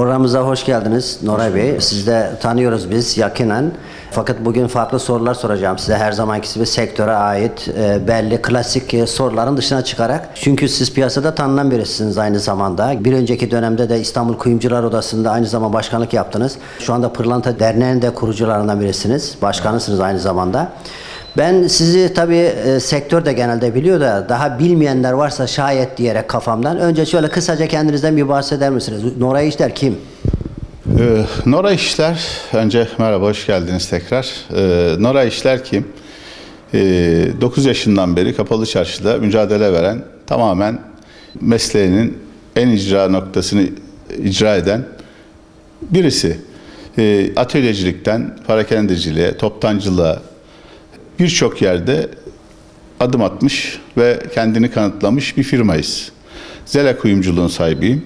Programımıza hoş geldiniz Noray Bey. Sizi de tanıyoruz biz yakinen. Fakat bugün farklı sorular soracağım size. Her zamanki gibi sektöre ait e, belli klasik e, soruların dışına çıkarak. Çünkü siz piyasada tanınan birisiniz aynı zamanda. Bir önceki dönemde de İstanbul Kuyumcular Odası'nda aynı zamanda başkanlık yaptınız. Şu anda Pırlanta Derneği'nin de kurucularından birisiniz. Başkanısınız aynı zamanda. Ben sizi tabii e, sektör de genelde biliyor da daha bilmeyenler varsa şayet diyerek kafamdan. Önce şöyle kısaca kendinizden bir bahseder misiniz? Noray İşler kim? Ee, Nora İşler, önce merhaba, hoş geldiniz tekrar. Ee, Nora İşler kim? Ee, 9 yaşından beri Kapalı Çarşı'da mücadele veren, tamamen mesleğinin en icra noktasını icra eden birisi. Ee, atölyecilikten parakendeciliğe, toptancılığa birçok yerde adım atmış ve kendini kanıtlamış bir firmayız. Zela kuyumculuğun sahibiyim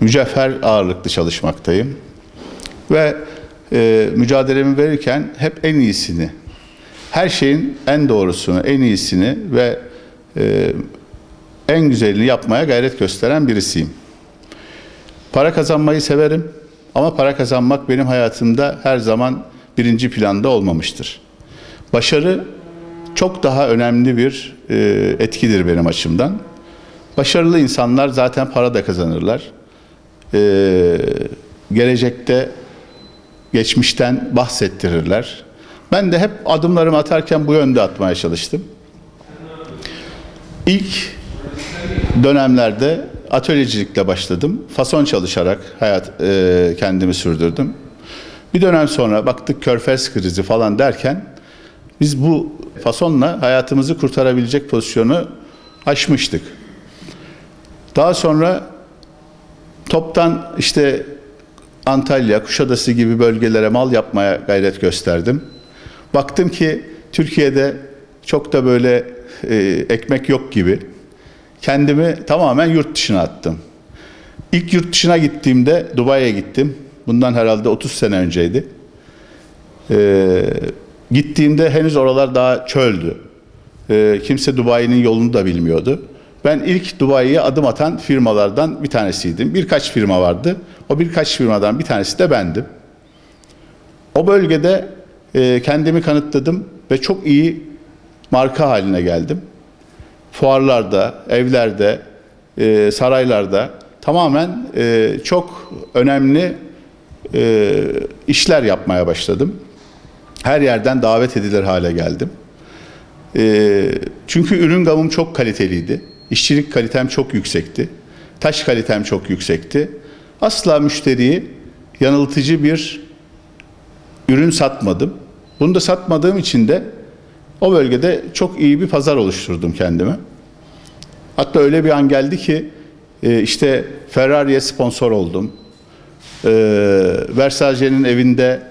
mücevher ağırlıklı çalışmaktayım. Ve e, mücadelemi verirken hep en iyisini, her şeyin en doğrusunu, en iyisini ve e, en güzelini yapmaya gayret gösteren birisiyim. Para kazanmayı severim ama para kazanmak benim hayatımda her zaman birinci planda olmamıştır. Başarı çok daha önemli bir e, etkidir benim açımdan. Başarılı insanlar zaten para da kazanırlar e, gelecekte geçmişten bahsettirirler. Ben de hep adımlarımı atarken bu yönde atmaya çalıştım. İlk dönemlerde atölyecilikle başladım. Fason çalışarak hayat e, kendimi sürdürdüm. Bir dönem sonra baktık körfez krizi falan derken biz bu fasonla hayatımızı kurtarabilecek pozisyonu aşmıştık. Daha sonra Toptan işte Antalya, Kuşadası gibi bölgelere mal yapmaya gayret gösterdim. Baktım ki Türkiye'de çok da böyle e, ekmek yok gibi. Kendimi tamamen yurt dışına attım. İlk yurt dışına gittiğimde Dubai'ye gittim. Bundan herhalde 30 sene önceydi. E, gittiğimde henüz oralar daha çöldü. E, kimse Dubai'nin yolunu da bilmiyordu. Ben ilk Dubai'ye adım atan firmalardan bir tanesiydim. Birkaç firma vardı. O birkaç firmadan bir tanesi de bendim. O bölgede e, kendimi kanıtladım ve çok iyi marka haline geldim. Fuarlarda, evlerde, e, saraylarda tamamen e, çok önemli işler yapmaya başladım. Her yerden davet edilir hale geldim. E, çünkü ürün gamım çok kaliteliydi. İşçilik kalitem çok yüksekti. Taş kalitem çok yüksekti. Asla müşteriyi yanıltıcı bir ürün satmadım. Bunu da satmadığım için de o bölgede çok iyi bir pazar oluşturdum kendime. Hatta öyle bir an geldi ki e, işte Ferrari'ye sponsor oldum. E, Versace'nin evinde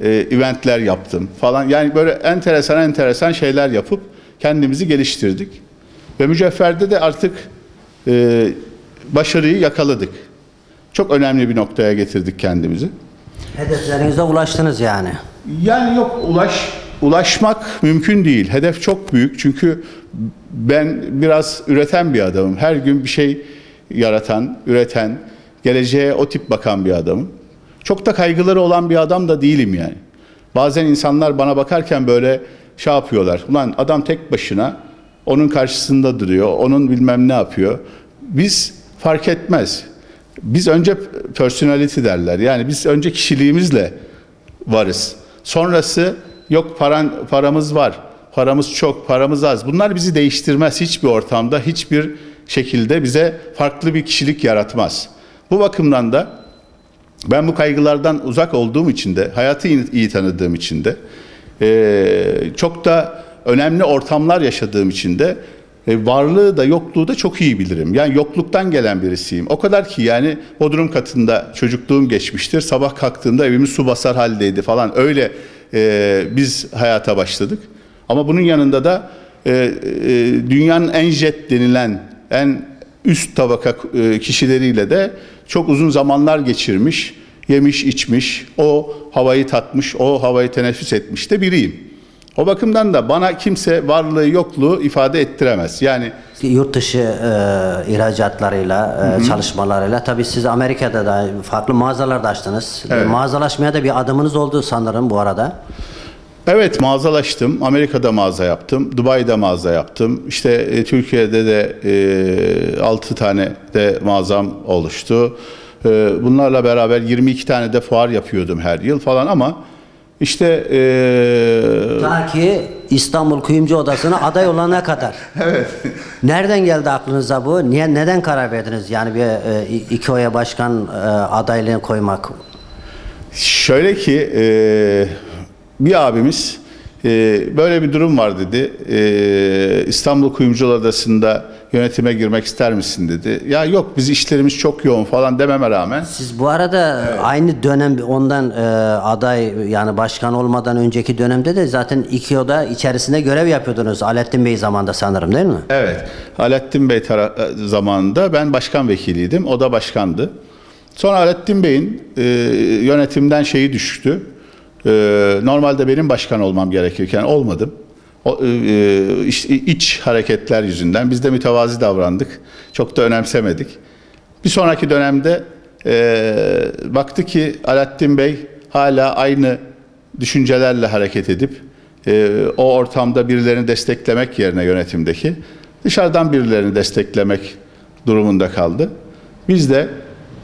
e, eventler yaptım falan. Yani böyle enteresan enteresan şeyler yapıp kendimizi geliştirdik. Ve mücevherde de artık e, başarıyı yakaladık. Çok önemli bir noktaya getirdik kendimizi. Hedeflerinize ulaştınız yani. Yani yok ulaş ulaşmak mümkün değil. Hedef çok büyük çünkü ben biraz üreten bir adamım. Her gün bir şey yaratan, üreten, geleceğe o tip bakan bir adamım. Çok da kaygıları olan bir adam da değilim yani. Bazen insanlar bana bakarken böyle şey yapıyorlar. Ulan adam tek başına onun karşısında duruyor, onun bilmem ne yapıyor. Biz fark etmez. Biz önce personality derler. Yani biz önce kişiliğimizle varız. Sonrası yok paran paramız var. Paramız çok, paramız az. Bunlar bizi değiştirmez hiçbir ortamda, hiçbir şekilde bize farklı bir kişilik yaratmaz. Bu bakımdan da ben bu kaygılardan uzak olduğum için de, hayatı iyi, tanıdığım için de, e, çok da önemli ortamlar yaşadığım için de e, varlığı da yokluğu da çok iyi bilirim. Yani yokluktan gelen birisiyim. O kadar ki yani bodrum katında çocukluğum geçmiştir. Sabah kalktığımda evimiz su basar haldeydi falan. Öyle e, biz hayata başladık. Ama bunun yanında da dünyanın en jet denilen en üst tabaka e, kişileriyle de çok uzun zamanlar geçirmiş, yemiş, içmiş, o havayı tatmış, o havayı teneffüs etmiş de biriyim. O bakımdan da bana kimse varlığı yokluğu ifade ettiremez. Yani Yurt dışı e, ihracatlarıyla, e, çalışmalarıyla tabii siz Amerika'da da farklı mağazalar da açtınız. Evet. Mağazalaşmaya da bir adımınız oldu sanırım bu arada. Evet mağazalaştım. Amerika'da mağaza yaptım. Dubai'de mağaza yaptım. İşte e, Türkiye'de de e, 6 tane de mağazam oluştu. E, bunlarla beraber 22 tane de fuar yapıyordum her yıl falan ama işte e, Ta ki İstanbul Kuyumcu Odası'na aday olana kadar. evet. Nereden geldi aklınıza bu? Niye neden karar verdiniz? Yani bir e, iki oya başkan e, adaylığını koymak. Şöyle ki e, bir abimiz e, böyle bir durum var dedi. E, İstanbul Kuyumcular Adası'nda yönetime girmek ister misin dedi. Ya yok biz işlerimiz çok yoğun falan dememe rağmen Siz bu arada aynı dönem ondan e, aday yani başkan olmadan önceki dönemde de zaten iki oda içerisinde görev yapıyordunuz. Alettin Bey zamanında sanırım değil mi? Evet. Alettin Bey tara- zamanında ben başkan vekiliydim. O da başkandı. Sonra Alettin Bey'in e, yönetimden şeyi düştü. E, normalde benim başkan olmam gerekirken olmadım. O, e, iç, iç hareketler yüzünden biz de mütevazi davrandık. Çok da önemsemedik. Bir sonraki dönemde e, baktı ki Alaaddin Bey hala aynı düşüncelerle hareket edip e, o ortamda birilerini desteklemek yerine yönetimdeki dışarıdan birilerini desteklemek durumunda kaldı. Biz de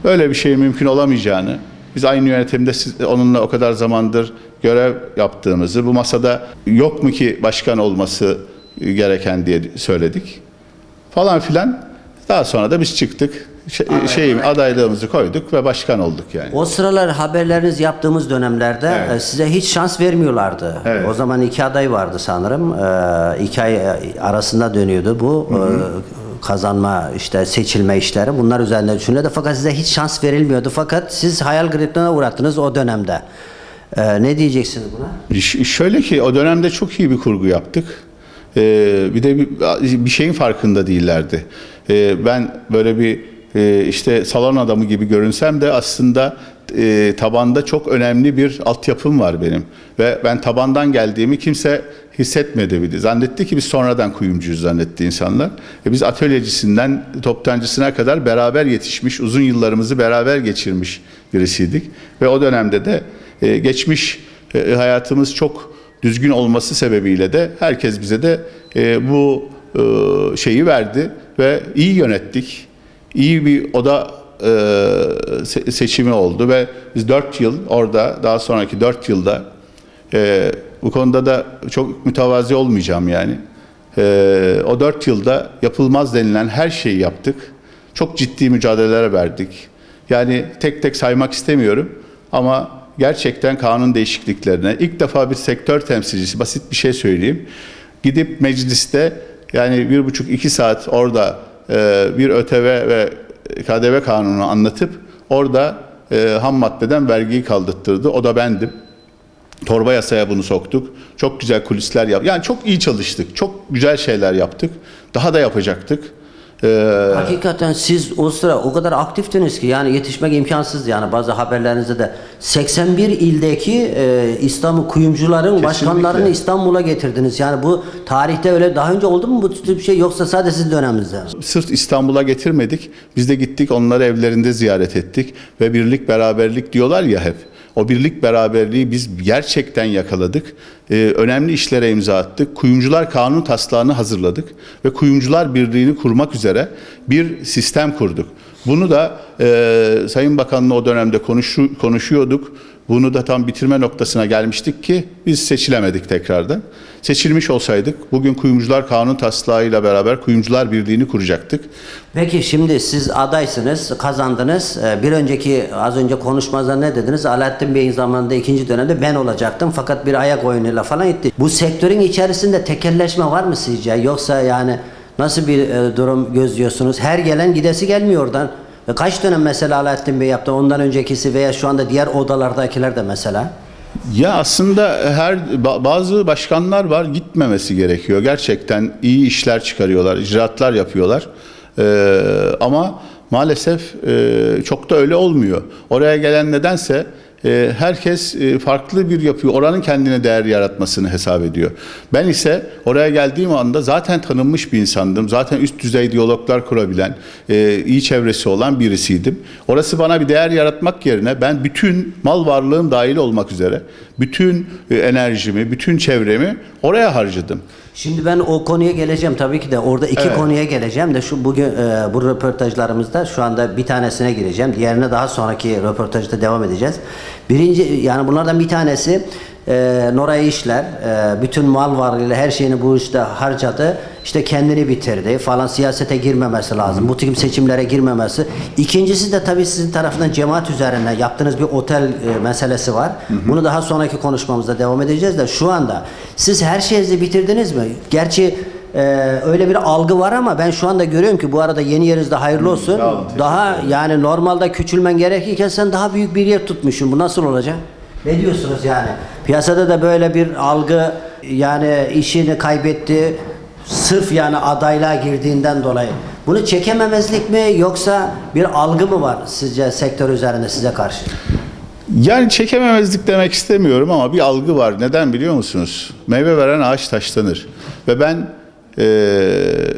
böyle bir şeyin mümkün olamayacağını, biz aynı yönetimde siz- onunla o kadar zamandır görev yaptığımızı, bu masada yok mu ki başkan olması gereken diye söyledik falan filan. Daha sonra da biz çıktık. Şey, şeyim adaylığımızı koyduk ve başkan olduk yani. O sıralar haberleriniz yaptığımız dönemlerde Evet. e, size hiç şans vermiyorlardı. Evet. O zaman iki aday vardı sanırım. E, iki ay e, arasında dönüyordu bu e, kazanma işte seçilme işleri. Bunlar üzerinde düşünüyordu. Fakat size hiç şans verilmiyordu. Fakat siz hayal kırıklığına uğrattınız o dönemde. E, ne diyeceksiniz buna? Ş- Şöyle ki o dönemde çok iyi bir kurgu yaptık. Ee, bir de bir, bir şeyin farkında değillerdi. Ee, ben böyle bir e, işte salon adamı gibi görünsem de aslında e, tabanda çok önemli bir altyapım var benim. Ve ben tabandan geldiğimi kimse hissetmedi bile. Zannetti ki biz sonradan kuyumcuyuz zannetti insanlar. E biz atölyecisinden toptancısına kadar beraber yetişmiş, uzun yıllarımızı beraber geçirmiş birisiydik. Ve o dönemde de e, geçmiş e, hayatımız çok düzgün olması sebebiyle de herkes bize de bu şeyi verdi ve iyi yönettik. İyi bir oda e, se- seçimi oldu ve biz 4 yıl orada daha sonraki 4 yılda e, bu konuda da çok mütevazi olmayacağım yani. E, o 4 yılda yapılmaz denilen her şeyi yaptık. Çok ciddi mücadeleler verdik. Yani tek tek saymak istemiyorum ama gerçekten kanun değişikliklerine ilk defa bir sektör temsilcisi basit bir şey söyleyeyim. Gidip mecliste yani bir buçuk iki saat orada e, bir ÖTV ve KDV kanunu anlatıp orada e, ham maddeden vergiyi kaldırttırdı. O da bendim. Torba yasaya bunu soktuk. Çok güzel kulisler yap. Yani çok iyi çalıştık. Çok güzel şeyler yaptık. Daha da yapacaktık. Ee, Hakikaten siz o sıra o kadar aktiftiniz ki yani yetişmek imkansızdı yani bazı haberlerinizde de 81 ildeki e, İstanbul kuyumcuların başkanlarını İstanbul'a getirdiniz. Yani bu tarihte öyle daha önce oldu mu bu tür bir şey yoksa sadece sizin döneminizde? mi? Sırf İstanbul'a getirmedik. Biz de gittik onları evlerinde ziyaret ettik ve birlik beraberlik diyorlar ya hep. O birlik beraberliği biz gerçekten yakaladık. Ee, önemli işlere imza attık. Kuyumcular kanun taslağını hazırladık ve kuyumcular birliğini kurmak üzere bir sistem kurduk. Bunu da e, Sayın Bakan'la o dönemde konuşu, konuşuyorduk. Bunu da tam bitirme noktasına gelmiştik ki biz seçilemedik tekrardan. Seçilmiş olsaydık bugün kuyumcular kanun taslağıyla beraber kuyumcular birliğini kuracaktık. Peki şimdi siz adaysınız, kazandınız. Ee, Bir önceki az önce konuşmazda ne dediniz? Alaaddin Bey'in zamanında ikinci dönemde ben olacaktım fakat bir ayak oyunuyla falan gitti. Bu sektörün içerisinde tekelleşme var mı sizce? Yoksa yani nasıl bir e, durum gözlüyorsunuz? Her gelen gidesi gelmiyor oradan. Kaç dönem mesela Alaaddin Bey yaptı? Ondan öncekisi veya şu anda diğer odalardakiler de mesela. Ya aslında her ba- bazı başkanlar var gitmemesi gerekiyor. Gerçekten iyi işler çıkarıyorlar, icraatlar yapıyorlar. Ee, ama maalesef e, çok da öyle olmuyor. Oraya gelen nedense herkes e, farklı bir yapıyor. Oranın kendine değer yaratmasını hesap ediyor. Ben ise oraya geldiğim anda zaten tanınmış bir insandım. Zaten üst düzey diyaloglar kurabilen, e, iyi çevresi olan birisiydim. Orası bana bir değer yaratmak yerine ben bütün mal varlığım dahil olmak üzere bütün e, enerjimi, bütün çevremi oraya harcadım. Şimdi ben o konuya geleceğim tabii ki de orada iki Evet. konuya geleceğim de şu bugün e, bu röportajlarımızda şu anda bir tanesine gireceğim. Diğerine daha sonraki röportajda devam edeceğiz. Birinci yani bunlardan bir tanesi e, Noray İşler e, bütün mal varlığıyla her şeyini bu işte harcadı. İşte kendini bitirdi falan siyasete girmemesi lazım. Bu tip seçimlere girmemesi. İkincisi de tabii sizin tarafından cemaat üzerine yaptığınız bir otel e, meselesi var. Bunu daha sonraki konuşmamızda devam edeceğiz de şu anda siz her şeyinizi bitirdiniz mi? Gerçi e, öyle bir algı var ama ben şu anda görüyorum ki bu arada yeni yerinizde hayırlı olsun. teşekkür daha yani normalde küçülmen gerekirken sen daha büyük bir yer tutmuşsun. Bu nasıl olacak? Ne diyorsunuz yani? Piyasada da böyle bir algı yani işini kaybetti. Sırf yani adaylığa girdiğinden dolayı. Bunu çekememezlik mi yoksa bir algı mı var sizce sektör üzerinde size karşı? Yani çekememezlik demek istemiyorum ama bir algı var. Neden biliyor musunuz? Meyve veren ağaç taşlanır. Ve ben eee,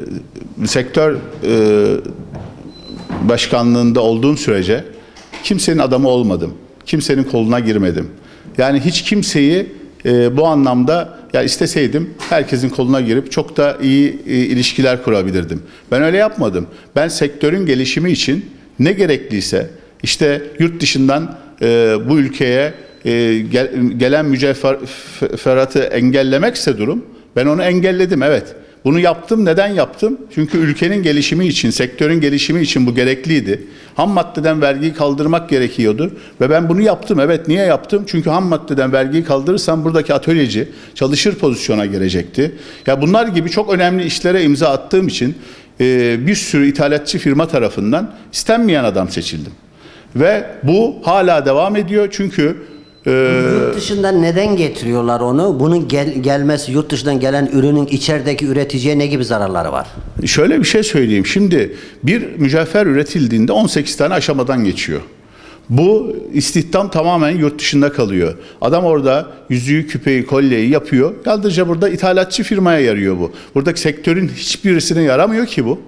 sektör eee, başkanlığında olduğum sürece kimsenin adamı olmadım. Kimsenin koluna girmedim. Yani hiç kimseyi eee, bu anlamda ya isteseydim herkesin koluna girip çok da iyi e, ilişkiler kurabilirdim. Ben öyle yapmadım. Ben sektörün gelişimi için ne gerekliyse işte yurt dışından e, bu ülkeye e, gel- gelen mücevheratı engellemekse durum ben onu engelledim evet. Bunu yaptım. Neden yaptım? Çünkü ülkenin gelişimi için, sektörün gelişimi için bu gerekliydi. Ham maddeden vergiyi kaldırmak gerekiyordu. Ve ben bunu yaptım. Evet niye yaptım? Çünkü ham maddeden vergiyi kaldırırsam buradaki atölyeci çalışır pozisyona gelecekti. Ya bunlar gibi çok önemli işlere imza attığım için e, bir sürü ithalatçı firma tarafından istenmeyen adam seçildim. Ve bu hala devam ediyor çünkü e, Yurt dışından neden getiriyorlar onu? Bunun gel- gelmesi yurt dışından gelen ürünün içerideki üreticiye ne gibi zararları var? Şöyle bir şey söyleyeyim. Şimdi bir mücevher üretildiğinde 18 tane aşamadan geçiyor. Bu istihdam tamamen yurt dışında kalıyor. Adam orada yüzüğü, küpeyi, kolyeyi yapıyor. Yalnızca burada ithalatçı firmaya yarıyor bu. Buradaki sektörün hiçbirisine yaramıyor ki bu.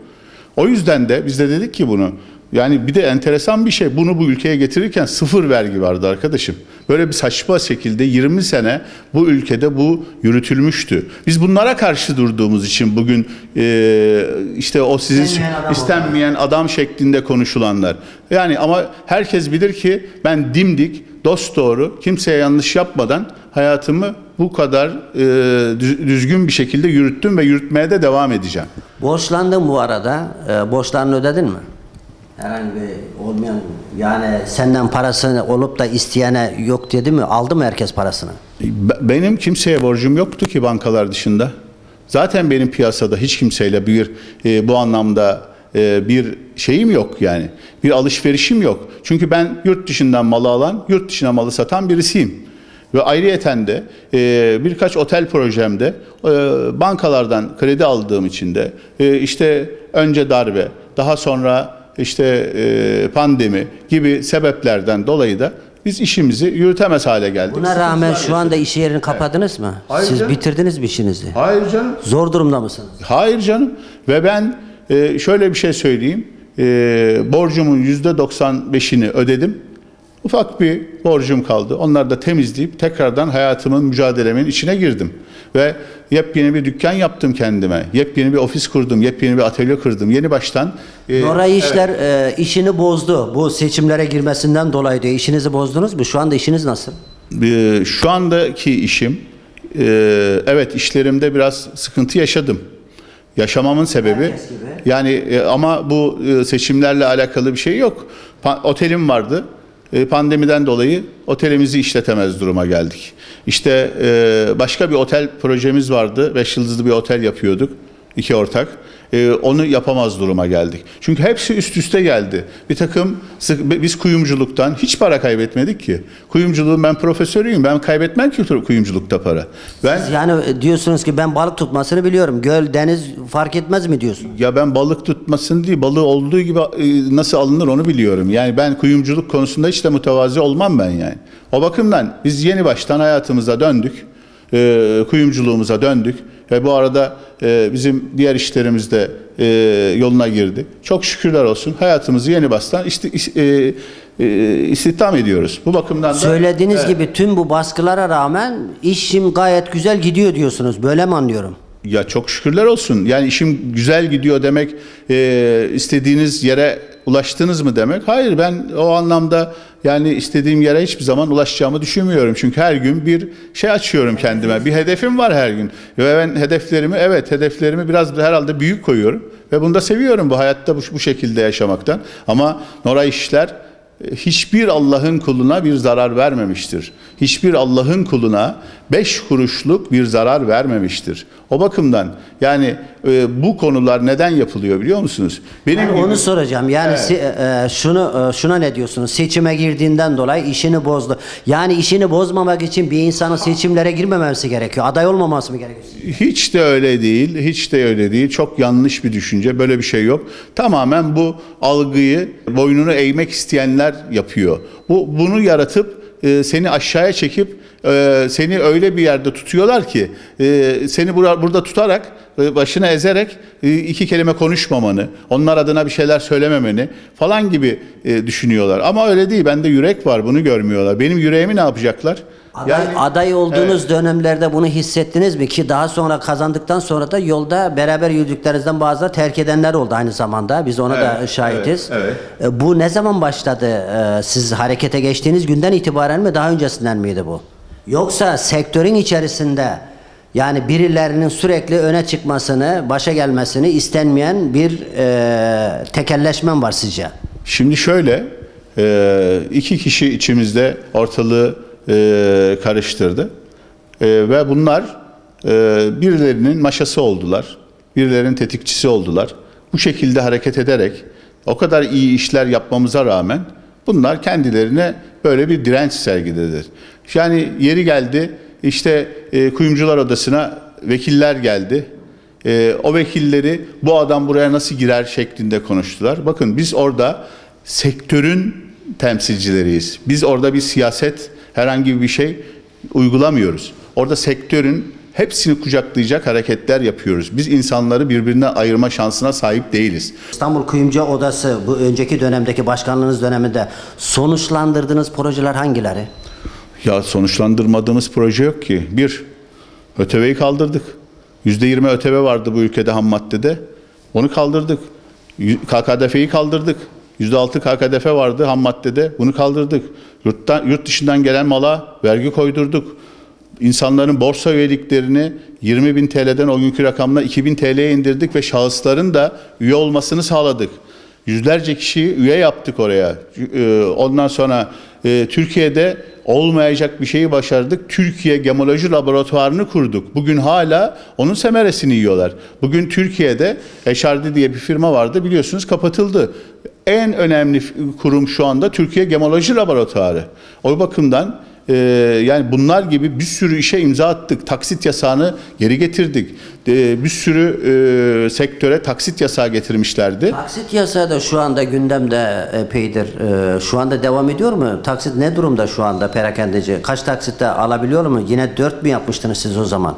O yüzden de biz de dedik ki bunu. Yani bir de enteresan bir şey. Bunu bu ülkeye getirirken sıfır vergi vardı arkadaşım. Böyle bir saçma şekilde 20 sene bu ülkede bu yürütülmüştü. Biz bunlara karşı durduğumuz için bugün e, işte o sizin İstenmeyen adam istenmeyen adam şeklinde konuşulanlar. Yani ama herkes bilir ki ben dimdik, dost doğru, kimseye yanlış yapmadan hayatımı bu kadar e, düz- düzgün bir şekilde yürüttüm ve yürütmeye de devam edeceğim. Borçlandın bu arada. E, borçlarını ödedin mi? Herhangi bir olmayan yani senden parasını olup da isteyene yok dedi mi? Aldı mı herkes parasını? Be- Benim kimseye borcum yoktu ki bankalar dışında. Zaten benim piyasada hiç kimseyle bir e, bu anlamda e, bir şeyim yok yani. Bir alışverişim yok. Çünkü ben yurt dışından malı alan, yurt dışına malı satan birisiyim. Ve ayrıyeten de e, birkaç otel projemde e, bankalardan kredi aldığım için de e, işte önce darbe, daha sonra işte e, pandemi gibi sebeplerden dolayı da biz işimizi yürütemez hale geldik. Buna rağmen şu anda iş yerini kapadınız mı? Hayır Siz canım. bitirdiniz mi işinizi? Hayır canım. Zor durumda mısınız? Hayır canım. Ve ben e, şöyle bir şey söyleyeyim. E, borcumun yüzde 95'ini ödedim. Ufak bir borcum kaldı. Onları da temizleyip tekrardan hayatımın, mücadelemin içine girdim. Ve yepyeni bir dükkan yaptım kendime. Yepyeni bir ofis kurdum. Yepyeni bir atölye kurdum. Yeni baştan. e, Noray İşler e, işini bozdu. Bu seçimlere girmesinden dolayı diyor. İşinizi bozdunuz mu? Şu anda işiniz nasıl? Ee, Şu andaki işim, e, evet işlerimde biraz sıkıntı yaşadım. Yaşamamın sebebi, yani e, ama bu e, seçimlerle alakalı bir şey yok. Pa- Otelim vardı. E, Pandemiden dolayı otelimizi işletemez duruma geldik. İşte e, başka bir otel projemiz vardı. Beş yıldızlı bir otel yapıyorduk. iki ortak. E, onu yapamaz duruma geldik. Çünkü hepsi üst üste geldi. Bir takım biz kuyumculuktan hiç para kaybetmedik ki. Kuyumculuğun ben profesörüyüm. Ben kaybetmem ki kuyumculukta para. Ben Yani e, diyorsunuz ki ben balık tutmasını biliyorum. Göl, deniz fark etmez mi diyorsun? Ya ben balık tutmasın değil, balığı olduğu gibi e, nasıl alınır onu biliyorum. Yani ben kuyumculuk konusunda hiç de mütevazi olmam ben yani. O bakımdan biz yeni baştan hayatımıza döndük. E, kuyumculuğumuza döndük. Ve bu arada e, bizim diğer işlerimiz de e, yoluna girdi. Çok şükürler olsun hayatımızı yeni baştan isti, is- e, e, istihdam ediyoruz. Bu bakımdan da... Söylediğiniz gibi tüm bu baskılara rağmen işim gayet güzel gidiyor diyorsunuz. Böyle mi anlıyorum? Ya çok şükürler olsun. Yani işim güzel gidiyor demek, e, istediğiniz yere ulaştınız mı demek? Hayır ben o anlamda yani istediğim yere hiçbir zaman ulaşacağımı düşünmüyorum. Çünkü her gün bir şey açıyorum kendime. Bir hedefim var her gün. Ve ben hedeflerimi evet hedeflerimi biraz herhalde büyük koyuyorum. Ve bunu da seviyorum bu hayatta bu, bu şekilde yaşamaktan. Ama Nora işler e, hiçbir Allah'ın kuluna bir zarar vermemiştir. Hiçbir Allah'ın kuluna beş kuruşluk bir zarar vermemiştir. O bakımdan yani e, bu konular neden yapılıyor biliyor musunuz? Benim Ben gibi- onu soracağım. Yani se- e, şunu e, şuna ne diyorsunuz? Seçime girdiğinden dolayı işini bozdu. Yani işini bozmamak için bir insanın seçimlere girmemesi gerekiyor. Aday olmaması mı gerekiyor? Hiç de öyle değil, hiç de öyle değil. Çok yanlış bir düşünce, böyle bir şey yok. Tamamen bu algıyı boynunu eğmek isteyenler yapıyor. Bu bunu yaratıp e, seni aşağıya çekip e, seni öyle bir yerde tutuyorlar ki e, seni bura- burada tutarak e, başını ezerek e, iki kelime konuşmamanı, onlar adına bir şeyler söylememeni falan gibi e, düşünüyorlar. Ama öyle değil. Bende yürek var, bunu görmüyorlar. Benim yüreğimi ne yapacaklar? Aday, aday olduğunuz dönemlerde bunu hissettiniz mi ki daha sonra kazandıktan sonra da yolda beraber yürüdüklerinizden bazıları terk edenler oldu aynı zamanda. Biz ona da Evet, şahitiz. evet, E, Bu ne zaman başladı? Siz harekete geçtiğiniz günden itibaren mi daha öncesinden miydi bu? Yoksa sektörün içerisinde yani birilerinin sürekli öne çıkmasını, başa gelmesini istenmeyen bir e, tekelleşme mi var sizce? Şimdi şöyle, e, iki kişi içimizde ortalığı e, karıştırdı. E, ve bunlar e, birilerinin maşası oldular, birilerinin tetikçisi oldular. Bu şekilde hareket ederek o kadar iyi işler yapmamıza rağmen bunlar kendilerine böyle bir direnç sergilediler. Yani yeri geldi işte e, kuyumcular odasına vekiller geldi. Ee, o vekilleri bu adam buraya nasıl girer şeklinde konuştular. Bakın biz orada sektörün temsilcileriyiz. Biz orada bir siyaset herhangi bir şey uygulamıyoruz. Orada sektörün hepsini kucaklayacak hareketler yapıyoruz. Biz insanları birbirine ayırma şansına sahip değiliz. İstanbul Kuyumcu Odası bu önceki dönemdeki başkanlığınız döneminde sonuçlandırdığınız projeler hangileri? Ya sonuçlandırmadığımız proje yok ki. Bir, ÖTV'yi kaldırdık. %20 ÖTV vardı bu ülkede ham maddede. Onu kaldırdık. KKDF'yi kaldırdık. %6 KKDF vardı ham maddede. Bunu kaldırdık. Yurttan, yurt dışından gelen mala vergi koydurduk. İnsanların borsa üyeliklerini 20 bin TL'den o günkü rakamla 2000 TL'ye indirdik ve şahısların da üye olmasını sağladık. Yüzlerce kişiyi üye yaptık oraya. Ee, Ondan sonra e, Türkiye'de olmayacak bir şeyi başardık. Türkiye Gemoloji Laboratuvarını kurduk. Bugün hala onun semeresini yiyorlar. Bugün Türkiye'de Eşardi diye bir firma vardı biliyorsunuz kapatıldı. En önemli kurum şu anda Türkiye Gemoloji Laboratuvarı. O bakımdan e, yani bunlar gibi bir sürü işe imza attık. Taksit yasağını geri getirdik. E, bir sürü e, sektöre taksit yasağı getirmişlerdi. Taksit yasağı da şu anda gündemde epeydir. Ee, şu anda devam ediyor mu? Taksit ne durumda şu anda perakendeci? Kaç taksitte alabiliyor mu? Yine 4 mü yapmıştınız siz o zaman?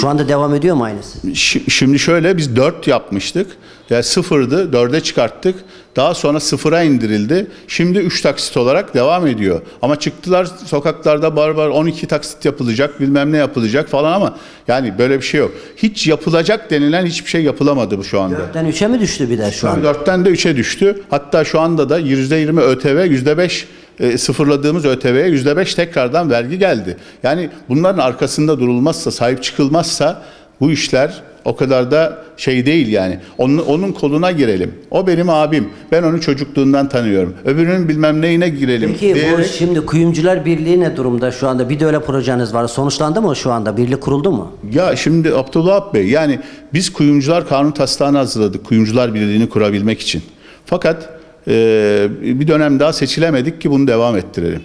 Şu anda devam ediyor mu aynısı? Şi- Şimdi şöyle biz 4 yapmıştık. Yani sıfırdı, 4'e çıkarttık. Daha sonra sıfıra indirildi. Şimdi 3 taksit olarak devam ediyor. Ama çıktılar sokaklarda bar bar 12 taksit yapılacak, bilmem ne yapılacak falan ama yani böyle bir şey yok. Hiç yapılacak denilen hiçbir şey yapılamadı bu şu anda. 4'ten 3'e mi düştü bir de şu an? 4'ten de 3'e düştü. Hatta şu anda da %20 ÖTV, %5 e, sıfırladığımız ÖTV'ye %5 tekrardan vergi geldi. Yani bunların arkasında durulmazsa, sahip çıkılmazsa bu işler O kadar da şey değil yani. Onun, onun koluna girelim. O benim abim. Ben onu çocukluğundan tanıyorum. Öbürünün bilmem neyine girelim. Peki bu diyerek- şimdi Kuyumcular Birliği ne durumda şu anda? Bir de öyle projeniz var. Sonuçlandı mı şu anda? Birlik kuruldu mu? Ya şimdi Abdullah Bey yani biz kuyumcular kanun taslağını hazırladık kuyumcular birliğini kurabilmek için. Fakat e, bir dönem daha seçilemedik ki bunu devam ettirelim.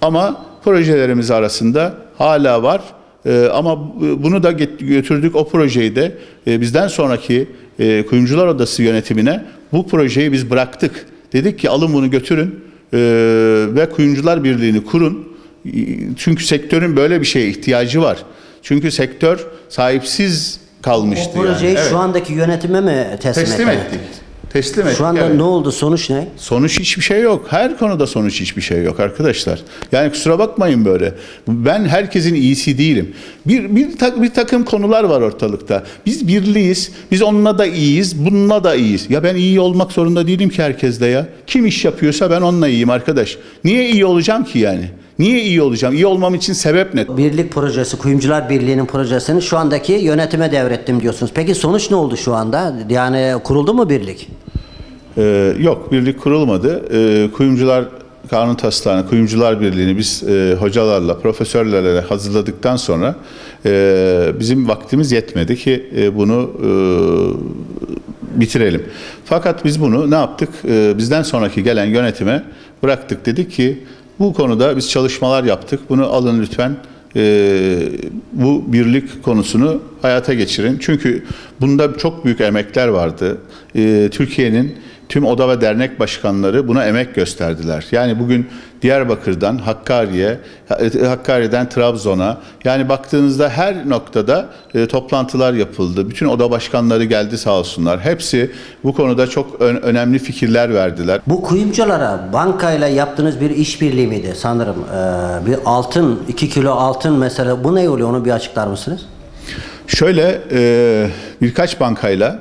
Ama projelerimiz arasında hala var. E, ama bu- bunu da götürdük o projeyi de e, bizden sonraki e, kuyumcular odası yönetimine bu projeyi biz bıraktık. Dedik ki alın bunu götürün e, ve kuyumcular birliğini kurun. Çünkü sektörün böyle bir şeye ihtiyacı var. Çünkü sektör sahipsiz kalmıştı. O projeyi yani. Evet. şu andaki yönetime mi teslim, teslim ettiniz? ettik. Teslim ettik. Şu anda evet. ne oldu? Sonuç ne? Sonuç hiçbir şey yok. Her konuda sonuç hiçbir şey yok arkadaşlar. Yani kusura bakmayın böyle. Ben herkesin iyisi değilim. Bir, bir, tak- bir takım konular var ortalıkta. Biz birliyiz. Biz onunla da iyiyiz. Bununla da iyiyiz. Ya ben iyi olmak zorunda değilim ki herkesle ya. Kim iş yapıyorsa ben onunla iyiyim arkadaş. Niye iyi olacağım ki yani? Niye iyi olacağım? İyi olmam için sebep ne? Birlik projesi, Kuyumcular Birliği'nin projesini şu andaki yönetime devrettim diyorsunuz. Peki sonuç ne oldu şu anda? Yani kuruldu mu birlik? Ee, yok birlik kurulmadı. Ee, kuyumcular kanun taslağını, kuyumcular birliğini biz e, hocalarla, profesörlerle hazırladıktan sonra e, bizim vaktimiz yetmedi ki e, bunu e, bitirelim. Fakat biz bunu ne yaptık? E, bizden sonraki gelen yönetime bıraktık. Dedik ki bu konuda biz çalışmalar yaptık. Bunu alın lütfen e, bu birlik konusunu hayata geçirin. Çünkü bunda çok büyük emekler vardı. E, Türkiye'nin tüm oda ve dernek başkanları buna emek gösterdiler. Yani bugün Diyarbakır'dan Hakkari'ye, Hakkari'den Trabzon'a yani baktığınızda her noktada e, toplantılar yapıldı. Bütün oda başkanları geldi sağ olsunlar. Hepsi bu konuda çok ön- önemli fikirler verdiler. Bu kuyumculara bankayla yaptığınız bir işbirliği miydi sanırım? Ee, bir altın, 2 kilo altın mesela. Bu ne oluyor onu bir açıklar mısınız? Şöyle e, birkaç bankayla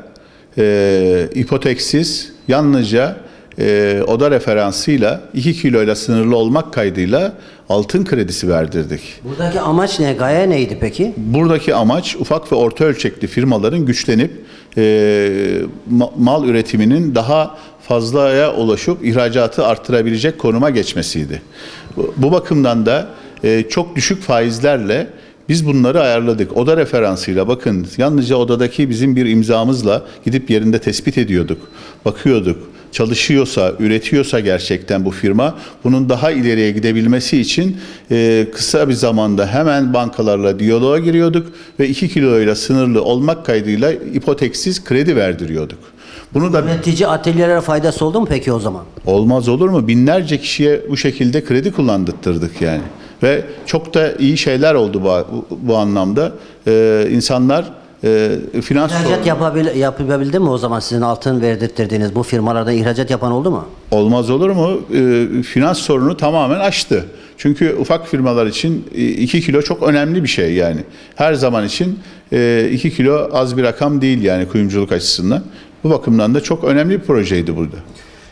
e, ipoteksiz yalnızca e, oda referansıyla 2 kiloyla sınırlı olmak kaydıyla altın kredisi verdirdik. Buradaki amaç ne? Gaye neydi peki? Buradaki amaç ufak ve orta ölçekli firmaların güçlenip e, ma- mal üretiminin daha fazlaya ulaşıp ihracatı arttırabilecek konuma geçmesiydi. Bu, bu bakımdan da e, çok düşük faizlerle biz bunları ayarladık. Oda referansıyla bakın yalnızca odadaki bizim bir imzamızla gidip yerinde tespit ediyorduk. Bakıyorduk. Çalışıyorsa, üretiyorsa gerçekten bu firma bunun daha ileriye gidebilmesi için e, kısa bir zamanda hemen bankalarla diyaloğa giriyorduk ve 2 kiloyla sınırlı olmak kaydıyla ipoteksiz kredi verdiriyorduk. Bunu da Üretici atölyelere faydası oldu mu peki o zaman? Olmaz olur mu? Binlerce kişiye bu şekilde kredi kullandırtırdık yani. Ve çok da iyi şeyler oldu bu, bu anlamda. Ee, insanlar e, finans İhracat sorunu- yapabil, yapabildi mi o zaman sizin altın verdirttiğiniz bu firmalardan ihracat yapan oldu mu? olmaz olur mu? Ee, finans sorunu tamamen aştı. Çünkü ufak firmalar için 2 kilo çok önemli bir şey yani. Her zaman için 2 kilo az bir rakam değil yani kuyumculuk açısından. Bu bakımdan da çok önemli bir projeydi burada.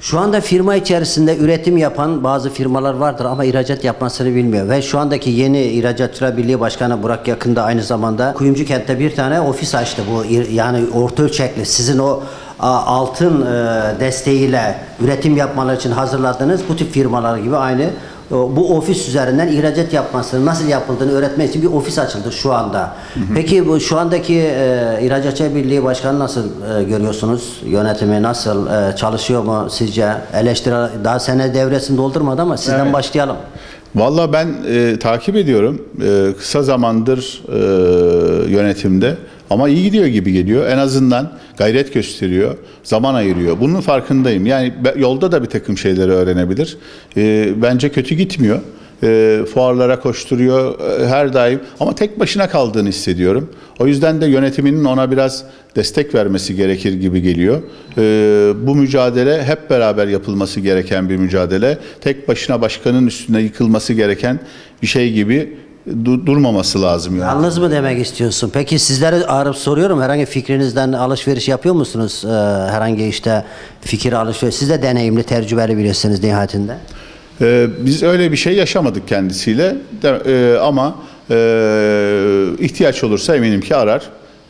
Şu anda firma içerisinde üretim yapan bazı firmalar vardır ama ihracat yapmasını bilmiyor. Ve şu andaki yeni İhracatçılar Birliği Başkanı Burak Yakında aynı zamanda Kuyumcu Kent'te bir tane ofis açtı. Bu yani orta ölçekli sizin o altın e, desteğiyle üretim yapmaları için hazırladığınız bu tip firmalar gibi aynı bu ofis üzerinden ihracat yapmasını nasıl yapıldığını öğretmek için bir ofis açıldı şu anda. Peki bu şu andaki e, İhracatçı Birliği Başkanı nasıl e, görüyorsunuz? Yönetimi nasıl e, çalışıyor mu sizce? Eleştiri daha sene devresini doldurmadı ama sizden Evet. başlayalım. Valla ben e, takip ediyorum. E, kısa zamandır e, yönetimde ama iyi gidiyor gibi geliyor. En azından gayret gösteriyor, zaman ayırıyor. Bunun farkındayım. Yani yolda da bir takım şeyleri öğrenebilir. E, bence kötü gitmiyor. E, fuarlara koşturuyor e, her daim ama tek başına kaldığını hissediyorum. O yüzden de yönetiminin ona biraz destek vermesi gerekir gibi geliyor. E, bu mücadele hep beraber yapılması gereken bir mücadele. Tek başına başkanın üstüne yıkılması gereken bir şey gibi du- durmaması lazım yani. Yalnız mı demek istiyorsun? Peki sizlere arayıp soruyorum. Herhangi fikrinizden alışveriş yapıyor musunuz? Ee, herhangi işte fikir alışveriş. Siz de deneyimli, tecrübeli birisiniz nihayetinde. Ee, biz öyle bir şey yaşamadık kendisiyle De- e, ama e, ihtiyaç olursa eminim ki arar.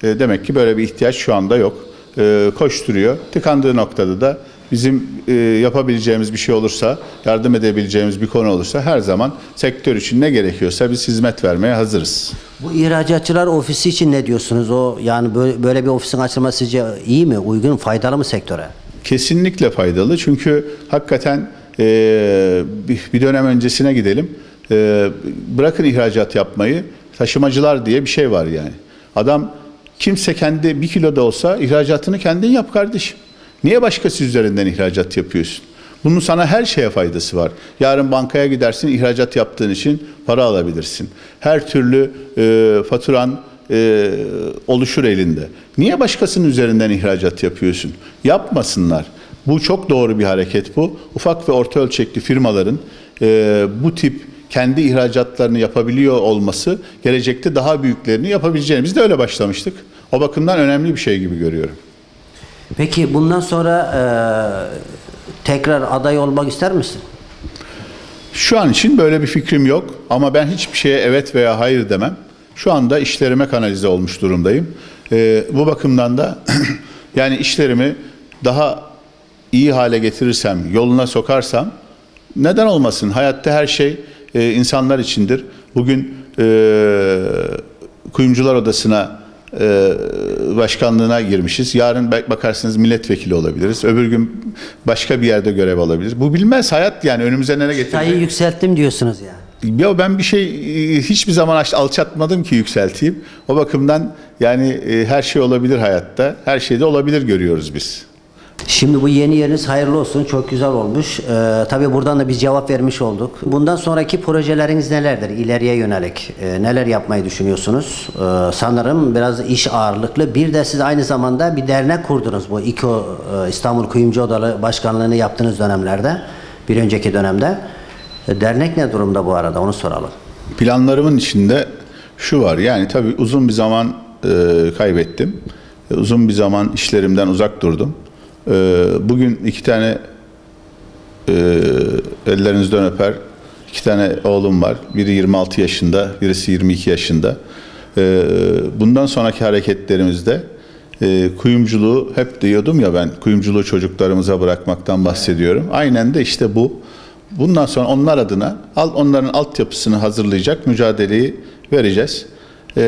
E, demek ki böyle bir ihtiyaç şu anda yok. E, koşturuyor. Tıkandığı noktada da bizim e, yapabileceğimiz bir şey olursa, yardım edebileceğimiz bir konu olursa her zaman sektör için ne gerekiyorsa biz hizmet vermeye hazırız. Bu ihracatçılar ofisi için ne diyorsunuz? O yani böyle, böyle bir ofisin açılması sizce iyi mi, uygun, faydalı mı sektöre? Kesinlikle faydalı çünkü hakikaten e, bir- dönem öncesine gidelim. E, bırakın ihracat yapmayı, taşımacılar diye bir şey var yani. Adam kimse kendi bir kilo da olsa ihracatını kendin yap kardeşim. Niye başkası üzerinden ihracat yapıyorsun? Bunun sana her şeye faydası var. Yarın bankaya gidersin, ihracat yaptığın için para alabilirsin. Her türlü e, faturan e, oluşur elinde. Niye başkasının üzerinden ihracat yapıyorsun? Yapmasınlar. Bu çok doğru bir hareket bu. Ufak ve orta ölçekli firmaların e, bu tip kendi ihracatlarını yapabiliyor olması gelecekte daha büyüklerini yapabileceğini. Biz de öyle başlamıştık. O bakımdan önemli bir şey gibi görüyorum. Peki bundan sonra e, tekrar aday olmak ister misin? Şu an için böyle bir fikrim yok ama ben hiçbir şeye evet veya hayır demem. Şu anda işlerime kanalize olmuş durumdayım. Ee, bu bakımdan da yani işlerimi daha iyi hale getirirsem, yoluna sokarsam neden olmasın? Hayatta her şey e, insanlar içindir. Bugün e, Kuyumcular Odası'na e, başkanlığına girmişiz. Yarın bak- bakarsınız milletvekili olabiliriz. Öbür gün başka bir yerde görev alabiliriz. Bu bilmez hayat yani önümüze nereye getirecek? Sayıyı yükselttim diyorsunuz yani. Ya ben bir şey e, hiçbir zaman alçatmadım ki yükselteyim. O bakımdan yani e, her şey olabilir hayatta. Her şey de olabilir görüyoruz biz. Şimdi bu yeni yeriniz hayırlı olsun. Çok güzel olmuş. Ee, tabii buradan da bir cevap vermiş olduk. Bundan sonraki projeleriniz nelerdir? İleriye yönelik e, neler yapmayı düşünüyorsunuz? Ee, sanırım biraz iş ağırlıklı. Bir de siz aynı zamanda bir dernek kurdunuz. Bu İKO e, İstanbul Kuyumcu Odalı Başkanlığını yaptığınız dönemlerde. Bir önceki dönemde. E, dernek ne durumda bu arada? Onu soralım. Planlarımın içinde şu var. Yani tabii uzun bir zaman e, kaybettim. E, uzun bir zaman işlerimden uzak durdum. E, bugün iki tane e, ellerinizden öper. iki tane oğlum var. Biri 26 yaşında, birisi 22 yaşında. E, bundan sonraki hareketlerimizde e, kuyumculuğu hep diyordum ya ben kuyumculuğu çocuklarımıza bırakmaktan bahsediyorum. Aynen de işte bu. Bundan sonra onlar adına al onların altyapısını hazırlayacak mücadeleyi vereceğiz. E,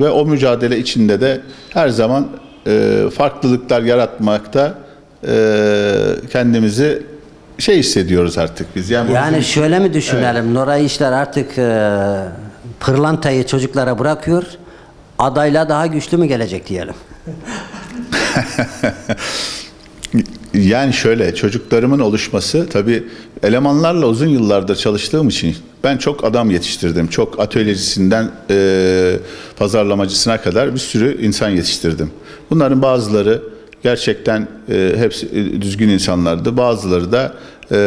ve o mücadele içinde de her zaman e, farklılıklar yaratmakta e, kendimizi şey hissediyoruz artık biz. Yani, Yani bizim- şöyle mi düşünelim? Noray İşler artık e, pırlantayı çocuklara bırakıyor. Adayla daha güçlü mü gelecek diyelim? Yani şöyle çocuklarımın oluşması tabii elemanlarla uzun yıllardır çalıştığım için ben çok adam yetiştirdim. Çok atölyecisinden e, pazarlamacısına kadar bir sürü insan yetiştirdim. Bunların bazıları gerçekten e, hepsi e, düzgün insanlardı. Bazıları da e,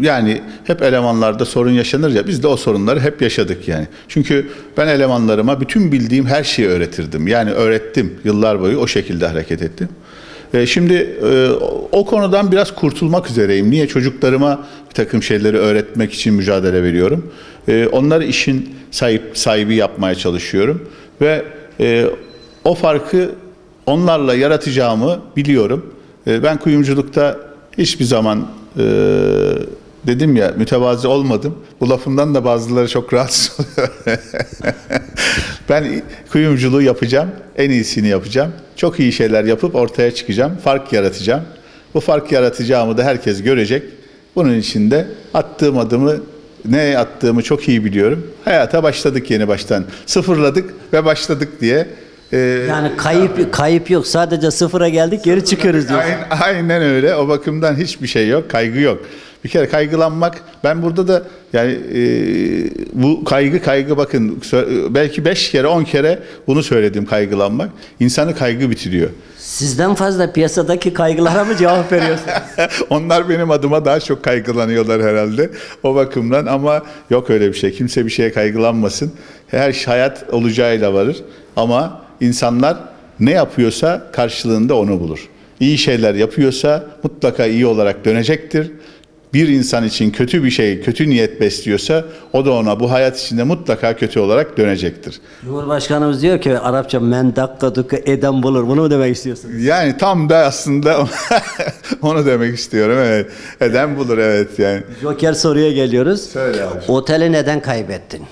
yani hep elemanlarda sorun yaşanır ya biz de o sorunları hep yaşadık yani. Çünkü ben elemanlarıma bütün bildiğim her şeyi öğretirdim. Yani öğrettim yıllar boyu o şekilde hareket ettim. E, Şimdi e, o konudan biraz kurtulmak üzereyim. Niye? Çocuklarıma bir takım şeyleri öğretmek için mücadele veriyorum. E, Onları işin sahip, sahibi yapmaya çalışıyorum. Ve e, o farkı onlarla yaratacağımı biliyorum. E, Ben kuyumculukta hiçbir zaman e, dedim ya mütevazi olmadım. Bu lafımdan da bazıları çok rahatsız oluyor. ben kuyumculuğu yapacağım. En iyisini yapacağım. Çok iyi şeyler yapıp ortaya çıkacağım. Fark yaratacağım. Bu fark yaratacağımı da herkes görecek. Bunun için de attığım adımı ne attığımı çok iyi biliyorum. Hayata başladık yeni baştan. Sıfırladık ve başladık diye. E, Yani kayıp kayıp yok. Sadece sıfıra geldik geri çıkıyoruz diyor. Aynen, aynen öyle. O bakımdan hiçbir şey yok, kaygı yok. Bir kere kaygılanmak, ben burada da yani e, bu kaygı kaygı bakın belki beş kere on kere bunu söyledim kaygılanmak. İnsanı kaygı bitiriyor. Sizden fazla piyasadaki kaygılara mı cevap veriyorsunuz? Onlar benim adıma daha çok kaygılanıyorlar herhalde o bakımdan ama yok öyle bir şey. Kimse bir şeye kaygılanmasın. Her şey hayat olacağıyla varır ama insanlar ne yapıyorsa karşılığında onu bulur. İyi şeyler yapıyorsa mutlaka iyi olarak dönecektir. bir insan için kötü bir şey, kötü niyet besliyorsa o da ona bu hayat içinde mutlaka kötü olarak dönecektir. Cumhurbaşkanımız diyor ki Arapça men dakika dukka eden bulur. Bunu mu demek istiyorsunuz? Yani tam da aslında onu demek istiyorum. Evet. Eden bulur evet yani. Joker soruya geliyoruz. Söyle abi. Oteli neden kaybettin?